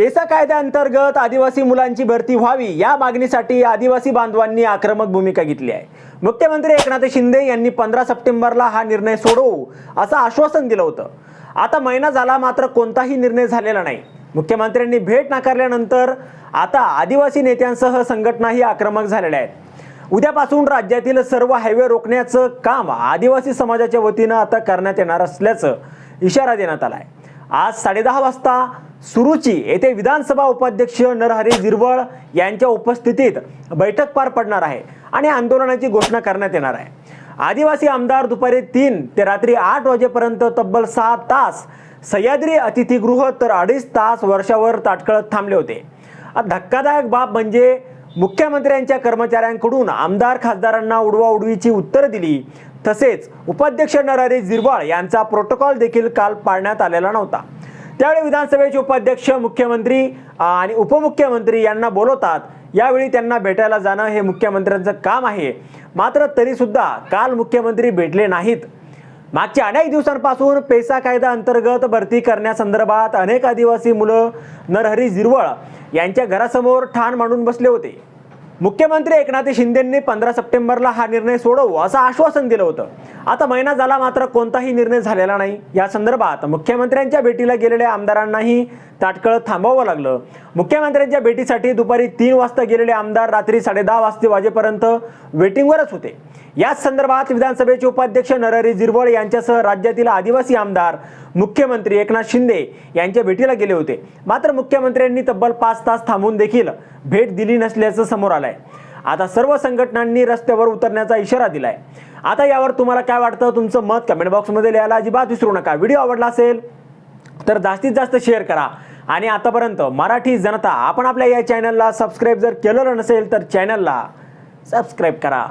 PESA कायद्याअंतर्गत आदिवासी मुलांची भरती व्हावी या मागणीसाठी आदिवासी बांधवांनी आक्रमक भूमिका घेतली आहे. मुख्यमंत्री एकनाथ शिंदे यांनी पंधरा सप्टेंबरला हा निर्णय सोडवू असं आश्वासन दिलं होतं. आता महिना झाला मात्र कोणताही निर्णय झालेला नाही. मुख्यमंत्र्यांनी भेट नाकारल्यानंतर आता आदिवासी नेत्यांसह संघटनाही आक्रमक झालेल्या आहेत. उद्यापासून राज्यातील सर्व हायवे रोखण्याचं काम आदिवासी समाजाच्या वतीनं आता करण्यात येणार असल्याचं इशारा देण्यात आला आहे आज साडेदहा वाजता सुरुची येथे विधानसभा उपाध्यक्ष नरहरी जिरवळ यांच्या उपस्थितीत बैठक पार पडणार आहे आणि आंदोलनाची घोषणा करण्यात येणार आहे. आदिवासी आमदार दुपारी तीन ते रात्री आठ वाजेपर्यंत तब्बल सहा तास सह्याद्री अतिथीगृह तर अडीच तास वर्षावर ताटकळत थांबले होते. धक्कादायक बाब म्हणजे मुख्यमंत्र्यांच्या कर्मचाऱ्यांकडून आमदार खासदारांना उडवाउडवीची उत्तरं दिली. तसेच उपाध्यक्ष नरहरी झिरवाळ यांचा प्रोटोकॉल देखील काल पाळण्यात आलेला नव्हता. त्यावेळी विधानसभेचे उपाध्यक्ष मुख्यमंत्री आणि उपमुख्यमंत्री यांना बोलवतात. यावेळी त्यांना भेटायला जाणं हे मुख्यमंत्र्यांचं काम आहे. मात्र तरीसुद्धा काल मुख्यमंत्री भेटले नाहीत. मागच्या अनेक दिवसांपासून पेसा कायदा अंतर्गत भरती करण्यासंदर्भात अनेक आदिवासी मुलं नरहरी जिरवळ यांच्या घरासमोर ठाण मांडून बसले होते. मुख्यमंत्री एकनाथ शिंदेंनी पंधरा सप्टेंबरला हा निर्णय सोडवू असं आश्वासन दिलं होतं. आता महिना झाला मात्र कोणताही निर्णय झालेला नाही. या संदर्भात मुख्यमंत्र्यांच्या भेटीला गेलेल्या आमदारांनाही ताटकळत थांबावं लागलं. मुख्यमंत्र्यांच्या भेटीसाठी दुपारी तीन वाजता गेलेले आमदार रात्री साडेदहा वाजते वाजेपर्यंत वेटिंगवरच होते. याच संदर्भात विधानसभेचे उपाध्यक्ष नरहरी जिरवळ यांच्यासह राज्यातील आदिवासी आमदार मुख्यमंत्री एकनाथ शिंदे यांच्या भेटीला गेले होते. मात्र मुख्यमंत्र्यांनी तब्बल पाच तास थांबून देखील भेट दिली नसल्याचं समोर आलंय. आता सर्व संघटनांनी रस्त्यावर उतरण्याचा इशारा दिलाय. आता यावर तुम्हाला काय वाटतं? तुमचं मत कमेंट बॉक्समध्ये लिहायला अजिबात विसरू नका. व्हिडिओ आवडला असेल तर जास्तीत जास्त शेअर करा. आणि आतापर्यंत मराठी जनता आपण आपल्या या चॅनलला सबस्क्राईब जर केलेलं नसेल तर चॅनलला सबस्क्राईब करा.